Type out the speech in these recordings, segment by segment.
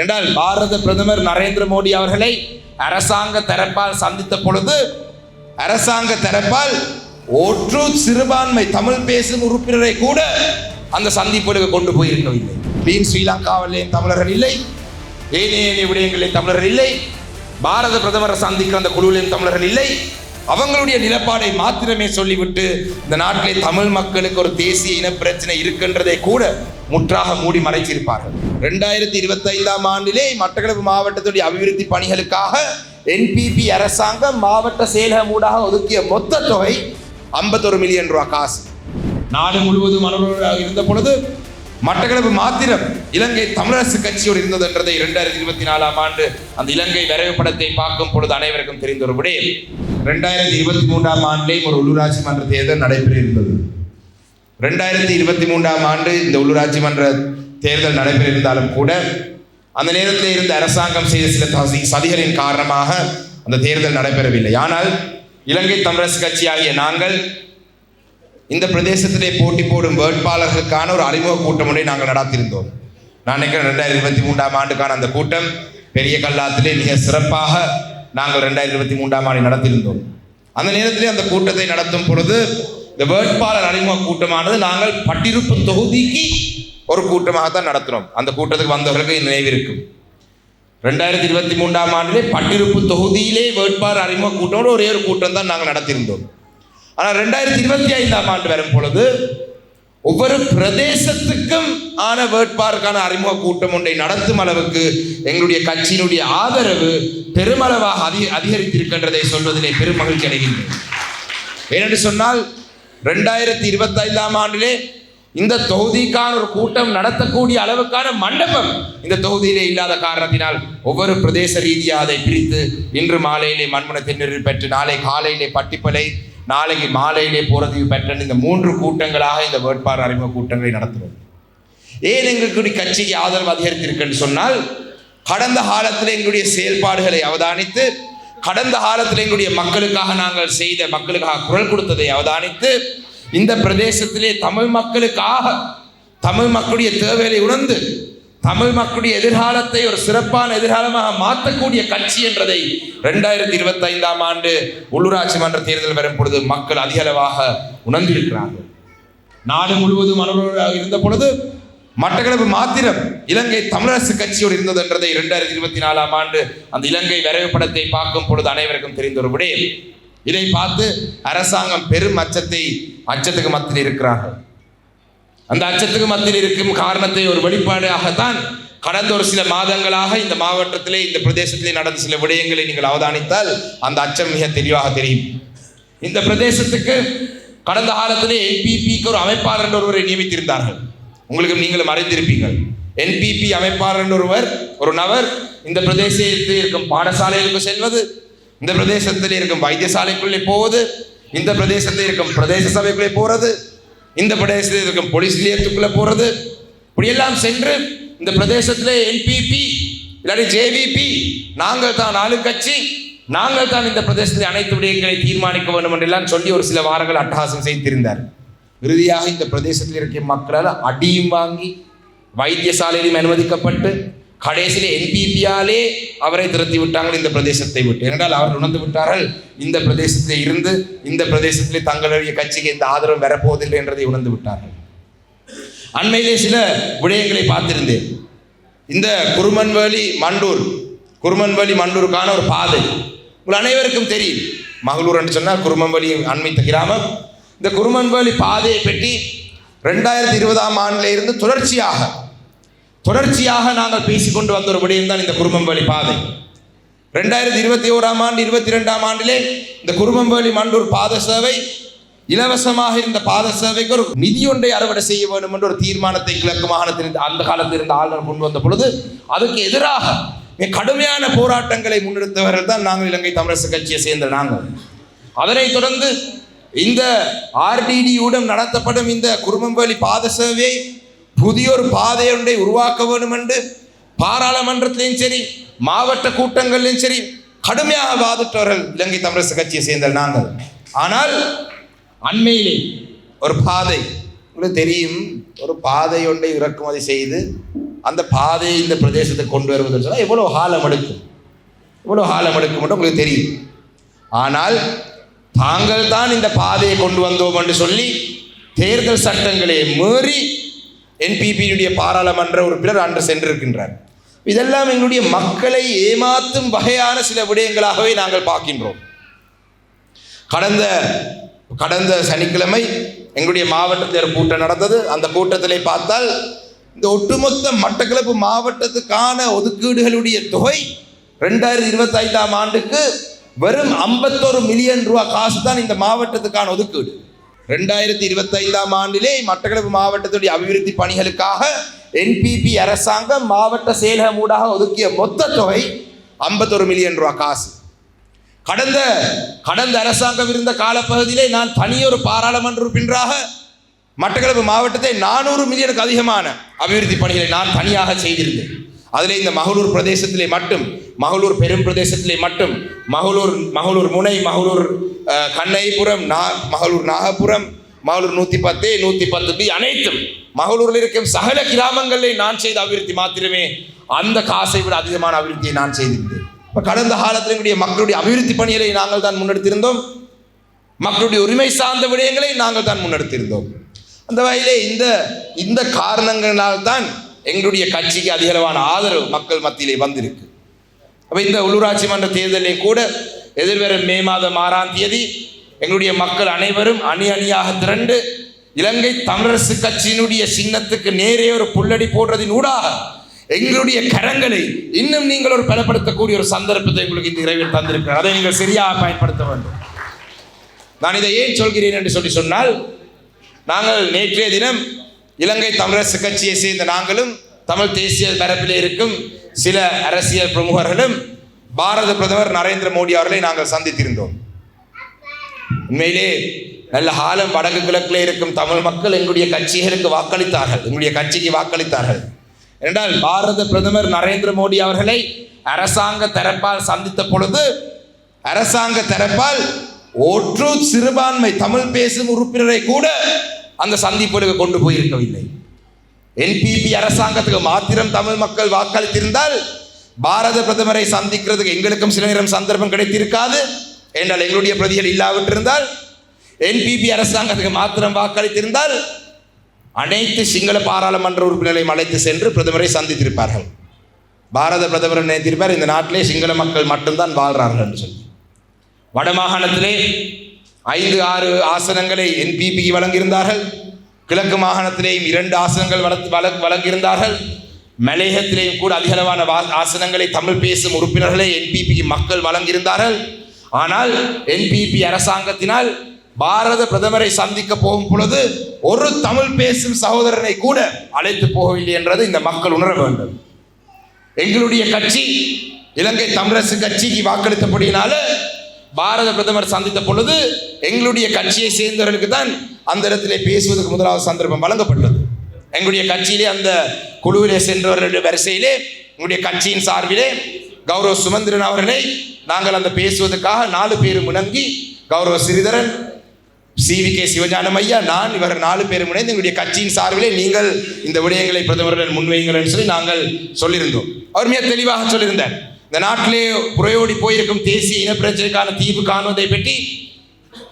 என்றால் பாரத பிரதமர் நரேந்திர மோடி அவர்களை அரசாங்க தரப்பால் சந்தித்த பொழுது அரசாங்க தரப்பால் ஒற்று சிறுபான்மை தமிழ் பேசும் உறுப்பினரை கூட அந்த சந்திப்புகளுக்கு கொண்டு போயிருக்கவில்லை. கிளீன் ஸ்ரீலங்காவிலே தமிழர்கள் இல்லை ஏனைய ஏனைய விடயங்களில் தமிழர்கள் இல்லை பாரத பிரதமரை சந்திக்கிற அந்த குழுவிலும் தமிழர்கள் இல்லை. அவங்களுடைய நிலப்பாடை மாத்திரமே சொல்லிவிட்டு இந்த நாட்டிலே தமிழ் மக்களுக்கு ஒரு தேசிய இன பிரச்சனை இருக்கின்றதை கூட முற்றாக மூடி மறைச்சிருப்பார்கள் ரெண்டாயிரத்தி இருபத்தி ஐந்தாம் ஆண்டிலே மட்டக்களப்பு மாவட்டத்துடைய அபிவிருத்தி பணிகளுக்காக என்பிபி அரசாங்கம் மாவட்ட செயலகம் ஊடாக ஒதுக்கிய மொத்த தொகை ஐம்பத்தொரு மில்லியன் ரூபா காசு. நாடு முழுவதும் அனுபவமாக இருந்த பொழுது மட்டக்களப்பு மாத்திரம் இலங்கை தமிழரசு கட்சியோடு இருந்தது என்றதை இரண்டாயிரத்தி இருபத்தி நாலாம் ஆண்டு அந்த இலங்கை வரைவு படத்தை பார்க்கும் பொழுது அனைவருக்கும் தெரிந்த ஒரு விடயம். ரெண்டாயிரத்தி இருபத்தி மூன்றாம் ஆண்டிலேயும் ஒரு உள்ளூராட்சி மன்ற தேர்தல் நடைபெற இருந்தது. ரெண்டாயிரத்தி இருபத்தி மூன்றாம் ஆண்டு இந்த உள்ளூராட்சி மன்ற தேர்தல் நடைபெற இருந்தாலும் கூட அந்த நேரத்தில் இருந்த அரசாங்கம் செய்த சில சதிகளின் காரணமாக அந்த தேர்தல் நடைபெறவில்லை. ஆனால் இலங்கை தமிழரசு கட்சியாகிய நாங்கள் இந்த பிரதேசத்திலே போட்டி போடும் வேட்பாளர்களுக்கான ஒரு அறிமுக கூட்டம் ஒன்றை நாங்கள் நடத்தியிருந்தோம் நான் நினைக்கிறேன் ரெண்டாயிரத்தி இருபத்தி மூன்றாம் ஆண்டுக்கான அந்த கூட்டம் பெரிய கல்லாத்திலே மிக சிறப்பாக நாங்கள் ரெண்டாயிரத்தி இருபத்தி மூன்றாம் ஆண்டு நடத்தியிருந்தோம். அந்த நேரத்திலே அந்த கூட்டத்தை நடத்தும் பொழுது இந்த வேட்பாளர் அறிமுக கூட்டமானது நாங்கள் பட்டிருப்பு தொகுதிக்கு ஒரு கூட்டமாகத்தான் நடத்தினோம் அந்த கூட்டத்துக்கு வந்தவர்களுக்கு இந்த நினைவு இருக்கும் ரெண்டாயிரத்தி இருபத்தி மூன்றாம் ஆண்டிலே பட்டிருப்பு தொகுதியிலே வேட்பாளர் அறிமுக கூட்டத்தோடு ஒரே ஒரு கூட்டம் தான் நாங்கள் நடத்தியிருந்தோம். ஆனால் ரெண்டாயிரத்தி இருபத்தி ஐந்தாம் ஆண்டு வரும் பொழுது ஒவ்வொரு பிரதேசத்துக்கும் ஆன வேட்பாளருக்கான அறிமுக கூட்டம் ஒன்றை நடத்தும் அளவுக்கு எங்களுடைய கட்சியினுடைய ஆதரவு பெருமளவாக அதிக அதிகரித்திருக்கின்றதை சொல்வதிலே பெரும் மகிழ்ச்சி அடைகின்றேன். ஏனென்று சொன்னால் ரெண்டாயிரத்தி இருபத்தி ஐந்தாம் ஆண்டிலே இந்த தொகுதிக்கான ஒரு கூட்டம் நடத்தக்கூடிய அளவுக்கான மண்டபம் இந்த தொகுதியிலே இல்லாத காரணத்தினால் ஒவ்வொரு பிரதேச ரீதியாக அதை பிரித்து இன்று மாலையிலே மண்மன தென்னூரில் பெற்று நாளை காலையிலே பட்டிப்பலை நாளைக்கு மாலையிலே போறதுக்கு பெற்ற இந்த மூன்று கூட்டங்களாக இந்த வேட்பாளர் அறிமுக கூட்டங்களை நடத்துகிறோம் ஏன் எங்களுடைய கட்சிக்கு ஆதரவு அதிகரித்திருக்குன்னு சொன்னால் கடந்த காலத்தில் எங்களுடைய செயல்பாடுகளை அவதானித்து கடந்த காலத்தில் எங்களுடைய மக்களுக்காக நாங்கள் செய்த மக்களுக்காக குரல் கொடுத்ததை அவதானித்து இந்த பிரதேசத்திலே தமிழ் மக்களுக்காக தமிழ் மக்களுடைய தேவையை உணர்ந்து தமிழ் மக்களுடைய எதிர்காலத்தை ஒரு சிறப்பான எதிர்காலமாக மாற்றக்கூடிய கட்சி என்றதை ரெண்டாயிரத்தி இருபத்தி ஐந்தாம் ஆண்டு உள்ளூராட்சி மன்ற தேர்தல் வரும் பொழுது மக்கள் அதிகளவாக உணர்ந்திருக்கிறார்கள். நாடு முழுவதும் அனுபவமாக இருந்த பொழுது மட்டக்களப்பு மாத்திரம் இலங்கை தமிழரசு கட்சியோடு இருந்தது என்றதை இரண்டாயிரத்தி இருபத்தி நாலாம் ஆண்டு அந்த இலங்கை வரைவு படத்தை பார்க்கும் பொழுது அனைவருக்கும் தெரிந்த ஒரு விடயம். இதை பார்த்து அரசாங்கம் பெரும் அச்சத்தை அச்சத்துக்கு மத்தியில் இருக்கிறார்கள். அந்த அச்சத்துக்கு மத்தியில் இருக்கும் காரணத்தை ஒரு வெளிப்பாடாகத்தான் கடந்த ஒரு சில மாதங்களாக இந்த மாவட்டத்திலே இந்த பிரதேசத்திலே நடந்த சில விடயங்களை நீங்கள் அவதானித்தால் அந்த அச்சம் மிக தெளிவாக தெரியும். இந்த பிரதேசத்துக்கு கடந்த காலத்திலே என்பிபிக்கு ஒரு அமைப்பாளர் ஒருவரை நியமித்திருந்தார்கள். உங்களுக்கு நீங்களும் அறிந்திருப்பீங்கள் என்பிபி அமைப்பாளர் என்ற ஒருவர் ஒரு நபர் இந்த பிரதேசத்தில் இருக்கும் பாடசாலைகளுக்கு செல்வது இந்த பிரதேசத்தில் இருக்கும் வைத்தியசாலைக்குள்ளே போவது இந்த பிரதேசத்தில் இருக்கும் பிரதேச சபைக்குள்ளே போறது இந்த பிரதேசத்தில் இருக்கும் போலீஸ் நிலையத்துக்குள்ளே போறது இப்படியெல்லாம் சென்று இந்த பிரதேசத்தில் என்பிபி இல்லாட்டி ஜேவிபி நாங்கள் தான் நாலு கட்சி நாங்கள் தான் இந்த பிரதேசத்தில் அனைத்து விடயங்களை தீர்மானிக்க வேண்டும் என்றெல்லாம் சொல்லி ஒரு சில வாரங்கள் அட்டகாசம் செய்திருந்தார். இறுதியாக இந்த பிரதேசத்தில் இருக்கிற மக்களால் அடியும் வாங்கி வைத்தியசாலையிலும் அனுமதிக்கப்பட்டு கடைசியில் என்பிபியாலே அவரை திரட்டி விட்டார்கள் இந்த பிரதேசத்தை விட்டு. ஏனென்றால் அவர் உணர்ந்து விட்டார்கள் இந்த பிரதேசத்தில் இருந்து இந்த பிரதேசத்திலே தங்களுடைய கட்சிக்கு இந்த ஆதரவு வரப்போவதில்லை என்றதை உணர்ந்து விட்டார்கள். அண்மையிலே சில விடயங்களை பார்த்திருந்தேன். இந்த குருமன்வேலி மண்டூர் குருமன்வேலி மண்டூருக்கான ஒரு பாதை. உங்கள் அனைவருக்கும் தெரியும். மகளூர் என்று சொன்னால் குருமன்வழி அண்மித்த கிராமம் இந்த குருமன்பலி பாதையை பெட்டி ரெண்டாயிரத்தி இருபதாம் ஆண்டில் இருந்து தொடர்ச்சியாக தொடர்ச்சியாக நாங்கள் பேசிக்கொண்டு வந்த தான் இந்த குருமம்பலி பாதை. ரெண்டாயிரத்தி இருபத்தி ஓராம் ஆண்டு இருபத்தி ரெண்டாம் ஆண்டிலே இந்த குருமம்பலி மண்டூர் பாத சேவை இலவசமாக இருந்த பாத சேவைக்கு ஒரு நிதியொன்றை அறுவடை செய்ய வேண்டும் என்ற ஒரு தீர்மானத்தை கிழக்கு மாகாணத்தில் அந்த காலத்தில் இருந்த ஆளுநர் கொண்டு வந்த பொழுது அதுக்கு எதிராக மிக கடுமையான போராட்டங்களை முன்னெடுத்தவர்கள் தான் நாங்கள் இலங்கை தமிழரசு கட்சியை சேர்ந்த நாங்கள். அதனைத் தொடர்ந்து இந்த ஆர்டிடியுடன் நடத்தப்படும் இந்த குருமம்பேலி பாத சேவையை புதிய ஒரு உருவாக்க வேண்டும் என்று பாராளுமன்றத்திலையும் சரி மாவட்ட கூட்டங்களிலும் சரி கடுமையாக வாதிட்டவர்கள் இலங்கை தமிழரசு கட்சியை சேர்ந்த நாங்கள். ஆனால் அண்மையிலே ஒரு பாதை உங்களுக்கு தெரியும் ஒரு பாதை ஒன்றை இறக்குமதி செய்து அந்த பாதையை இந்த பிரதேசத்துக்கு கொண்டு வருவதுன்னு சொன்னால் எவ்வளோ ஹாலம் எடுக்கும்? எவ்வளோ ஹாலம் எடுக்கும் மட்டும் உங்களுக்கு தெரியும். ஆனால் தாங்கள் தான் இந்த பாதையை கொண்டு வந்தோம் என்று சொல்லி தேர்தல் சட்டங்களை மீறி என்பிபியுடைய பாராளுமன்ற உறுப்பினர் அன்று சென்றிருக்கின்றார். இதெல்லாம் எங்களுடைய மக்களை ஏமாற்றும் வகையான சில விடயங்களாகவே நாங்கள் பார்க்கின்றோம். கடந்த கடந்த சனிக்கிழமை எங்களுடைய மாவட்டத்தில் ஒரு கூட்டம் நடந்தது. அந்த கூட்டத்திலே பார்த்தால் இந்த ஒட்டுமொத்த மட்டக்களப்பு மாவட்டத்துக்கான ஒதுக்கீடுகளுடைய தொகை ரெண்டாயிரத்தி இருபத்தைந்தாம் ஆண்டுக்கு வெறும் ஐம்பத்தொரு மில்லியன் ரூபா காசு தான் இந்த மாவட்டத்துக்கான ஒதுக்கீடு. ரெண்டாயிரத்தி இருபத்தைந்தாம் ஆண்டிலே மட்டக்களப்பு மாவட்டத்துடைய அபிவிருத்தி பணிகளுக்காக என்பிபி அரசாங்கம் மாவட்ட செயலகம் ஊடாக ஒதுக்கிய மொத்த தொகை ஐம்பத்தொரு மில்லியன் ரூபா காசு. கடந்த கடந்த அரசாங்கம் இருந்த காலப்பகுதியிலே நான் தனியொரு பாராளுமன்ற உறுப்பினராக மட்டக்களப்பு மாவட்டத்தை நானூறு மில்லியனுக்கு அதிகமான அபிவிருத்தி பணிகளை நான் தனியாக செய்திருந்தேன். அதில் இந்த மகளூர் பிரதேசத்திலே மட்டும் மகளூர் பெரும் பிரதேசத்திலே மட்டும் மகளூர் மகளூர் முனை மகளூர் கண்ணைபுரம் நா மகளூர் நாகபுரம் மகளூர் நூற்றி பத்து நூற்றி பத்து பி அனைத்தும் மகளூரில் இருக்கும் சகல கிராமங்களில் நான் செய்த அபிவிருத்தி மாத்திரமே அந்த காசை விட அதிகமான அபிவிருத்தியை நான் செய்திருந்தேன் இப்போ கடந்த காலத்தில் எங்களுடைய மக்களுடைய அபிவிருத்தி பணிகளை நாங்கள் தான் முன்னெடுத்திருந்தோம். மக்களுடைய உரிமை சார்ந்த விடயங்களை நாங்கள் தான் முன்னெடுத்திருந்தோம். அந்த வகையிலே இந்த இந்த காரணங்களால் தான் எங்களுடைய கட்சிக்கு அதிகளவான ஆதரவு மக்கள் மத்தியிலே வந்திருக்கு. அப்போ இந்த உள்ளூராட்சி மன்ற தேர்தலில் கூட எதிர்வரும் மே மாதம் ஆறாம் தேதி எங்களுடைய மக்கள் அனைவரும் அணி அணியாக திரண்டு இலங்கை தமிழரசு கட்சியினுடைய சின்னத்துக்கு நேரே ஒரு புல்லடி போடுறதின் ஊடாக எங்களுடைய கரங்களை இன்னும் நீங்கள் ஒரு பலப்படுத்தக்கூடிய ஒரு சந்தர்ப்பத்தை உங்களுக்கு இந்த இறைவில் தந்திருக்கிறார். அதை நீங்கள் சரியாக பயன்படுத்த வேண்டும். நான் இதை ஏன் சொல்கிறேன் என்று சொல்லி சொன்னால் நாங்கள் நேற்றைய தினம் இலங்கை தமிழரசு கட்சியை சேர்ந்த நாங்களும் தமிழ் தேசிய பரப்பிலே இருக்கும் சில அரசியல் பிரமுகர்களும் பாரத பிரதமர் நரேந்திர மோடி அவர்களை நாங்கள் சந்தித்திருந்தோம். உண்மையிலே நல்ல காலம் வடக்கு கிழக்கில் இருக்கும் தமிழ் மக்கள் எங்களுடைய கட்சிகளுக்கு வாக்களித்தார்கள். எங்களுடைய கட்சிக்கு வாக்களித்தார்கள். என்றால் பாரத பிரதமர் நரேந்திர மோடி அவர்களை அரசாங்க தரப்பால் சந்தித்த பொழுது அரசாங்க தரப்பால் ஒற்று சிறுபான்மை தமிழ் பேசும் உறுப்பினரை கூட அந்த சந்திப்புக்கு கொண்டு போயிருக்கவில்லை. என்பிபி அரசாங்கத்துக்கு மாத்திரம் தமிழ் மக்கள் வாக்களித்திருந்தால் பாரத பிரதமரை சந்திக்கிறதுக்கு எங்களுக்கும் சில நேரம் சந்தர்ப்பம் கிடைத்திருக்காது என்றால் எங்களுடைய பிரதிகள் இல்லாவிட்டிருந்தால் என்பிபி அரசாங்கத்துக்கு மாத்திரம் வாக்களித்திருந்தால் அனைத்து சிங்கள பாராளுமன்ற உறுப்பினர்களையும் அழைத்து சென்று பிரதமரை சந்தித்திருப்பார்கள். பாரத பிரதமர் நினைத்திருப்பார்? இந்த நாட்டிலே சிங்கள மக்கள் மட்டும்தான் வாழ்கிறார்கள் என்று சொல்லி. வடமாகாணத்திலே ஐந்து ஆறு ஆசனங்களை என்பிபிக்கு வழங்கியிருந்தார்கள். கிழக்கு மாகாணத்திலேயும் இரண்டு ஆசனங்கள் வளர்த்து வழங்கியிருந்தார்கள். மலையகத்திலேயும் கூட அதிகளவான வா- ஆசனங்களை தமிழ் பேசும் உறுப்பினர்களை என்பிபிக்கு மக்கள் வழங்கியிருந்தார்கள். ஆனால் என்பிபி அரசாங்கத்தினால் பாரத பிரதமரை சந்திக்க போகும் பொழுது ஒரு தமிழ் பேசும் சகோதரனை கூட அழைத்து போகவில்லை என்றது இந்த மக்கள் உணர வேண்டும். எங்களுடைய கட்சி இலங்கை தமிழரசு கட்சிக்கு வாக்களித்தபடியினால பாரத பிரதமர் சந்தித்த பொழுது எங்களுடைய கட்சியை சேர்ந்தவர்களுக்கு தான் அந்த இடத்திலே பேசுவதற்கு முதலாவது சந்தர்ப்பம் வழங்கப்பட்டது. எங்களுடைய கட்சியிலே அந்த குழுவிலே சென்றவர்களுடைய வரிசையிலே எங்களுடைய கட்சியின் சார்பிலே கௌரவ சுமந்திரன் அவர்களை நாங்கள் அந்த பேசுவதற்காக நாலு பேரும் முணங்கி கௌரவ ஸ்ரீதரன் சிவி கே சிவஞானம் ஐயா நான் இவர் நாலு பேரும் இணைந்து எங்களுடைய கட்சியின் சார்பிலே நீங்கள் இந்த விடயங்களை பிரதமருடன் முன்வையுங்கள் என்று சொல்லி நாங்கள் சொல்லியிருந்தோம். அவர் மிக தெளிவாக சொல்லியிருந்தார். இந்த நாட்டிலே புறையோடி போயிருக்கும் தேசிய இனப்பிரச்சனைக்கான தீர்வு காணுவதை பற்றி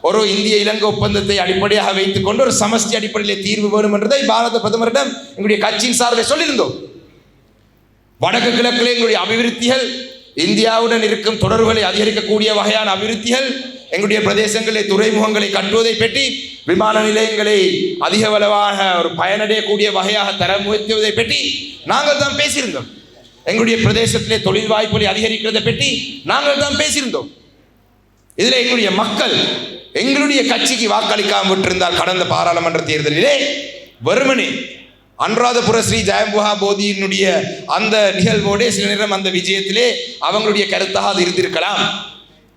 ஒரு இந்திய இலங்கை ஒப்பந்தத்தை அடிப்படையாக வைத்துக் கொண்டு ஒரு சமஸ்தி அடிப்படையிலே தீர்வு வேணும் என்றதை பாரத பிரதமரிடம் எங்களுடைய கட்சியின் சார்பில் சொல்லியிருந்தோம். வடக்கு கிழக்கில் எங்களுடைய அபிவிருத்திகள் இந்தியாவுடன் இருக்கும் தொடர்புகளை அதிகரிக்கக்கூடிய வகையான அபிவிருத்திகள் எங்களுடைய பிரதேசங்களில் துறைமுகங்களை கட்டுவதை பற்றி விமான நிலையங்களை அதிக அளவாக ஒரு பயனடையக்கூடிய வகையாக தர முயற்சிவதை பற்றி நாங்கள் தான் பேசியிருந்தோம். எங்களுடைய பிரதேசத்திலே தொழில் வாய்ப்புகளை அதிகரிக்கிறதை பற்றி நாங்கள் தான் பேசியிருந்தோம். இதில் எங்களுடைய மக்கள் எங்களுடைய கட்சிக்கு வாக்களிக்காமல் விட்டிருந்தால் கடந்த பாராளுமன்ற தேர்தலிலே வெறுமனே அனுராதபுர ஸ்ரீ ஜெயம்புகா போதியினுடைய அந்த நிகழ்வோடே சில நேரம் அந்த விஜயத்திலே அவங்களுடைய கருத்தாக அது இருந்திருக்கலாம்.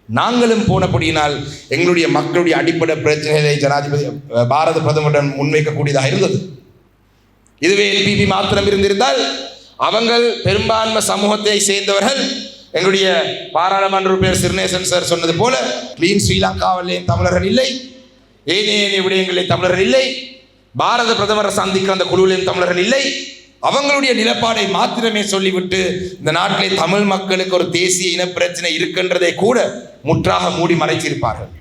நாங்களும் போனபடியினால் எங்களுடைய மக்களுடைய அடிப்படை பிரச்சனைகளை ஜனாதிபதி பாரத பிரதமருடன் முன்வைக்கக்கூடியதாக இருந்தது. இதுவே எல்பிபி மாத்திரம் இருந்திருந்தால் அவங்கள் பெரும்பான்மை சமூகத்தை சேர்ந்தவர்கள். எங்களுடைய பாராளுமன்ற உறுப்பினர் சிறுநேசன் சார் சொன்னது போல கிளீன் ஸ்ரீலங்காவிலே தமிழர்கள் இல்லை. ஏனைய விடயங்களில் விடயங்களிலே தமிழர்கள் இல்லை. பாரத பிரதமரை சந்திக்கிற அந்த குழுவிலும் தமிழர்கள் இல்லை. அவங்களுடைய நிலப்பாடை மாத்திரமே சொல்லிவிட்டு இந்த நாட்டிலே தமிழ் மக்களுக்கு ஒரு தேசிய இன பிரச்சனை இருக்கின்றதை கூட முற்றாக மூடி மறைச்சிருப்பார்கள்.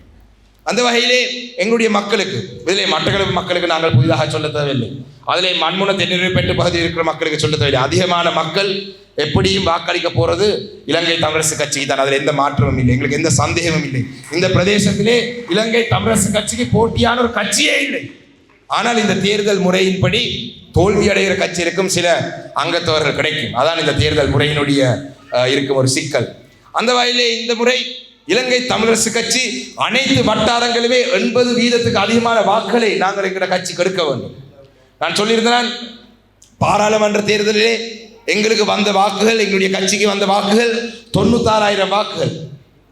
அந்த வகையிலே எங்களுடைய மக்களுக்கு இதிலே மட்டக்களப்பு மக்களுக்கு நாங்கள் புதிதாக சொல்ல தேவையில்லை. அதிலே மண்முன பெற்று பகுதியில் இருக்கிற மக்களுக்கு சொல்ல தேவையில்லை. அதிகமான மக்கள் எப்படியும் வாக்களிக்க போறது இலங்கை தமிழரசு கட்சிக்கு தான். அதில் எந்த மாற்றமும் இல்லை. எங்களுக்கு எந்த சந்தேகமும் இல்லை. இந்த பிரதேசத்திலே இலங்கை தமிழரசு கட்சிக்கு போட்டியான ஒரு கட்சியே இல்லை. ஆனால் இந்த தேர்தல் முறையின்படி தோல்வி அடைகிற கட்சியிருக்கும் சில அங்கத்தவர்கள் கிடைக்கும். அதான் இந்த தேர்தல் முறையினுடைய இருக்கும் ஒரு சிக்கல். அந்த வகையிலே இந்த முறை இலங்கை தமிழரசு கட்சி அனைத்து வட்டாரங்களுமே எண்பது வீதத்துக்கு அதிகமான வாக்களை நாங்கள் என்கிற கட்சி கொடுக்க வேண்டும். நான் சொல்லியிருந்தேன் பாராளுமன்ற தேர்தலிலே எங்களுக்கு வந்த வாக்குகள் எங்களுடைய கட்சிக்கு வந்த வாக்குகள் தொண்ணூத்தாறாயிரம் வாக்குகள்.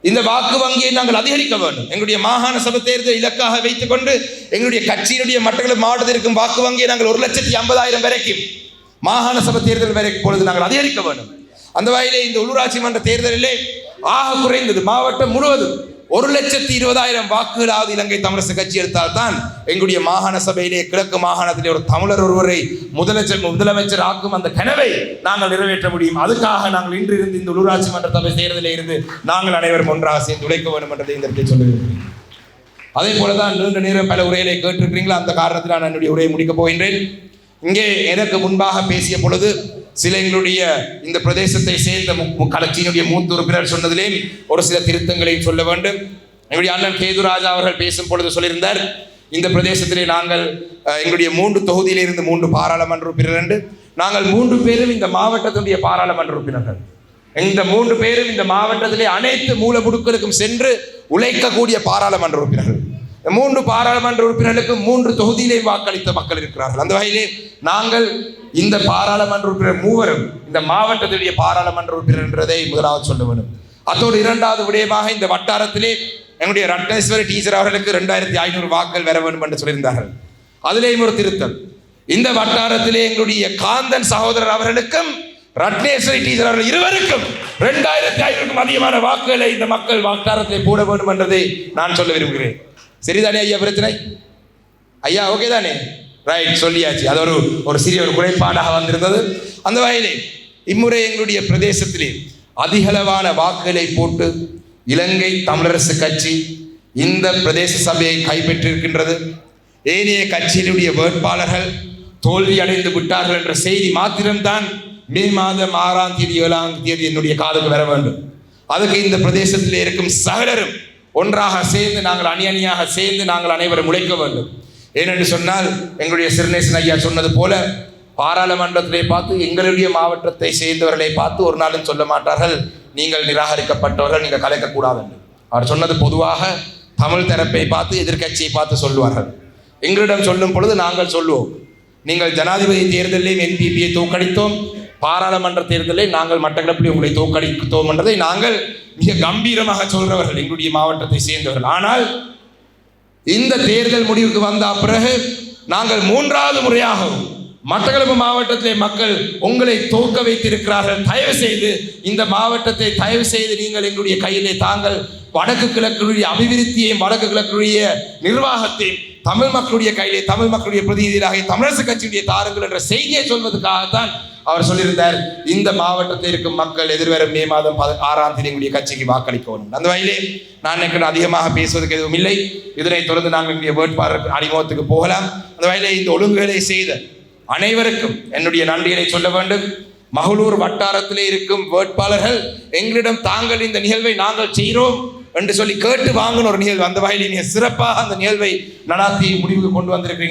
இந்த வாக்கு வங்கியை நாங்கள் அதிகரிக்க வேண்டும். எங்களுடைய மாகாண சபை தேர்தல் இலக்காக வைத்துக் கொண்டு எங்களுடைய கட்சியினுடைய மட்டக்களப்பு மாவட்டத்தில் இருக்கும் வாக்கு வங்கியை நாங்கள் ஒரு லட்சத்தி ஐம்பதாயிரம் வரைக்கும் மாகாண சபை தேர்தல் வரைக்கும் பொழுது நாங்கள் அதிகரிக்க வேண்டும். அந்த வகையிலே இந்த உள்ளூராட்சி மன்ற தேர்தலிலே ஆக குறைந்தது மாவட்டம் முழுவதும் ஒரு லட்சத்தி இருபதாயிரம் வாக்குகளாவது இலங்கை தமிழரசு கட்சி எடுத்தால் தான் எங்களுடைய மாகாண சபையிலே கிழக்கு மாகாணத்திலே ஒரு தமிழர் ஒருவரை முதலமைச்சர் முதலமைச்சர் ஆக்கும் அந்த கனவை நாங்கள் நிறைவேற்ற முடியும். அதுக்காக நாங்கள் இன்று இருந்து இந்த உள்ளூராட்சி மன்ற சபை தேர்தலில் இருந்து நாங்கள் அனைவரும் ஒன்றாக சேர்ந்து உழைக்க வேண்டும் என்றதை இந்த இடத்தில் சொல்லுகிறேன் அதே போலதான் நீண்ட நேரம் பல உரைகளை கேட்டிருக்கிறீங்களா? அந்த காரணத்தில் நான் என்னுடைய உரையை முடிக்கப் போகின்றேன். இங்கே எனக்கு முன்பாக பேசிய பொழுது சில எங்களுடைய இந்த பிரதேசத்தை சேர்ந்த மு- மூத்த உறுப்பினர் சொன்னதிலே ஒரு சில திருத்தங்களையும் சொல்ல வேண்டும். எங்களுடைய அண்ணன் கேதுராஜா அவர்கள் பேசும் பொழுது சொல்லியிருந்தார் இந்த பிரதேசத்திலே நாங்கள் எங்களுடைய மூன்று தொகுதியிலிருந்து மூன்று பாராளுமன்ற உறுப்பினர் என்று நாங்கள் மூன்று பேரும் இந்த மாவட்டத்தினுடைய பாராளுமன்ற உறுப்பினர்கள். இந்த மூன்று பேரும் இந்த மாவட்டத்திலே அனைத்து மூலமுடுக்களுக்கும் சென்று உழைக்கக்கூடிய பாராளுமன்ற உறுப்பினர்கள். மூன்று பாராளுமன்ற உறுப்பினர்களுக்கு மூன்று தொகுதியிலே வாக்களித்த மக்கள் இருக்கிறார்கள். அந்த வகையிலே நாங்கள் இந்த பாராளுமன்ற உறுப்பினர் மூவரும் இந்த மாவட்டத்துடைய பாராளுமன்ற உறுப்பினர் என்றதை முதலாவது சொல்ல வேண்டும். அத்தோடு இரண்டாவது விடயமாக இந்த வட்டாரத்திலே எங்களுடைய ரட்னேஸ்வரி டீச்சர் அவர்களுக்கு ரெண்டாயிரத்தி ஐநூறு வாக்குகள் வர வேண்டும் என்று சொல்லியிருந்தார்கள். அதிலேயும் ஒரு திருத்தம். இந்த வட்டாரத்திலே எங்களுடைய காந்தன் சகோதரர் அவர்களுக்கும் ரட்னேஸ்வரி டீச்சர் அவர்கள் இருவருக்கும் ரெண்டாயிரத்தி ஐநூறுக்கும் அதிகமான வாக்குகளை இந்த மக்கள் வட்டாரத்தை போட வேண்டும் என்றதை நான் சொல்ல விரும்புகிறேன். சரிதானே ஐயா பிரச்சனை? ஐயா ஓகே தானே? ரைட் சொல்லியாச்சு. அது ஒரு ஒரு சிறிய ஒரு குறைபாடாக வந்திருந்தது. அந்த வகையிலே இம்முறை எங்களுடைய பிரதேசத்திலே அதிகளவான வாக்குகளை போட்டு இலங்கை தமிழரசு கட்சி இந்த பிரதேச சபையை கைப்பற்றிருக்கின்றது ஏனைய கட்சியினுடைய வேட்பாளர்கள் தோல்வி அடைந்து விட்டார்கள் என்ற செய்தி மாத்திரம்தான் மே மாதம் ஆறாம் தேதி ஏழாம் தேதி என்னுடைய காதுக்கு வர வேண்டும். அதுக்கு இந்த பிரதேசத்தில் இருக்கும் சகலரும் ஒன்றாக சேர்ந்து நாங்கள் அணி அணியாக சேர்ந்து நாங்கள் அனைவரும் உழைக்க வேண்டும். ஏனென்று சொன்னால் எங்களுடைய சிறுநேசன் ஐயா சொன்னது போல பாராளுமன்றத்திலே பார்த்து எங்களுடைய மாவட்டத்தை சேர்ந்தவர்களை பார்த்து ஒரு நாளும் சொல்ல மாட்டார்கள். நீங்கள் நிராகரிக்கப்பட்டவர்கள் நீங்கள் கலைக்கக்கூடாது என்று அவர் சொன்னது பொதுவாக தமிழ் தரப்பை பார்த்து எதிர்க்கட்சியை பார்த்து சொல்லுவார்கள். எங்களிடம் சொல்லும் பொழுது நாங்கள் சொல்லுவோம். நீங்கள் ஜனாதிபதி தேர்தலில் என்பிபியை தோற்கடித்தோம். பாராளுமன்ற தேர்தலில் நாங்கள் மட்டக்களப்பில் உங்களை தோக்கடித்தோம் என்றதை நாங்கள் மிக கம்பீரமாக சொல்கிறவர்கள் எங்களுடைய மாவட்டத்தை சேர்ந்தவர்கள். ஆனால் இந்த தேர்தல் முடிவுக்கு வந்த பிறகு நாங்கள் மூன்றாவது முறையாகவும் மட்டக்களப்பு மாவட்டத்திலே மக்கள் உங்களை தோற்க வைத்திருக்கிறார்கள். தயவு செய்து இந்த மாவட்டத்தை தயவு செய்து நீங்கள் எங்களுடைய கையிலே தாங்கள் வடக்கு கிழக்குடைய அபிவிருத்தியையும் வடக்கு கிழக்குடைய நிர்வாகத்தையும் தமிழ் மக்களுடைய கையிலே தமிழ் மக்களுடைய பிரதிநிதியாக தமிழரசு கட்சியுடைய தாருங்கள் என்ற செய்தியை சொல்வதற்காகத்தான் அவர் சொல்லியிருந்தார் இந்த மாவட்டத்தில் இருக்கும் மக்கள் எதிர்வரும் மே மாதம் ஆறாம் தேதி எங்களுடைய கட்சிக்கு வாக்களிக்கணும். அந்த வகையிலே நான் எனக்கு அதிகமாக பேசுவதற்கு எதுவும் இல்லை. இதனை தொடர்ந்து நாங்கள் எங்களுடைய வேட்பாளர் அறிமுகத்துக்கு போகலாம். அந்த வகையிலே இந்த ஒழுங்குகளை செய்த அனைவருக்கும் என்னுடைய நன்றிகளை சொல்ல வேண்டும். மகளூர் வட்டாரத்திலே இருக்கும் வேட்பாளர்கள் எங்களிடம் தாங்கள் இந்த நிகழ்வை நாங்கள் செய்கிறோம் என்று சொல்லி கேட்டு வாங்கின ஒரு நிகழ்வு. அந்த வகையில் நீங்கள் சிறப்பாக அந்த நிகழ்வை நடாத்தி முடிவுக்கு கொண்டு வந்திருக்கிறீங்க.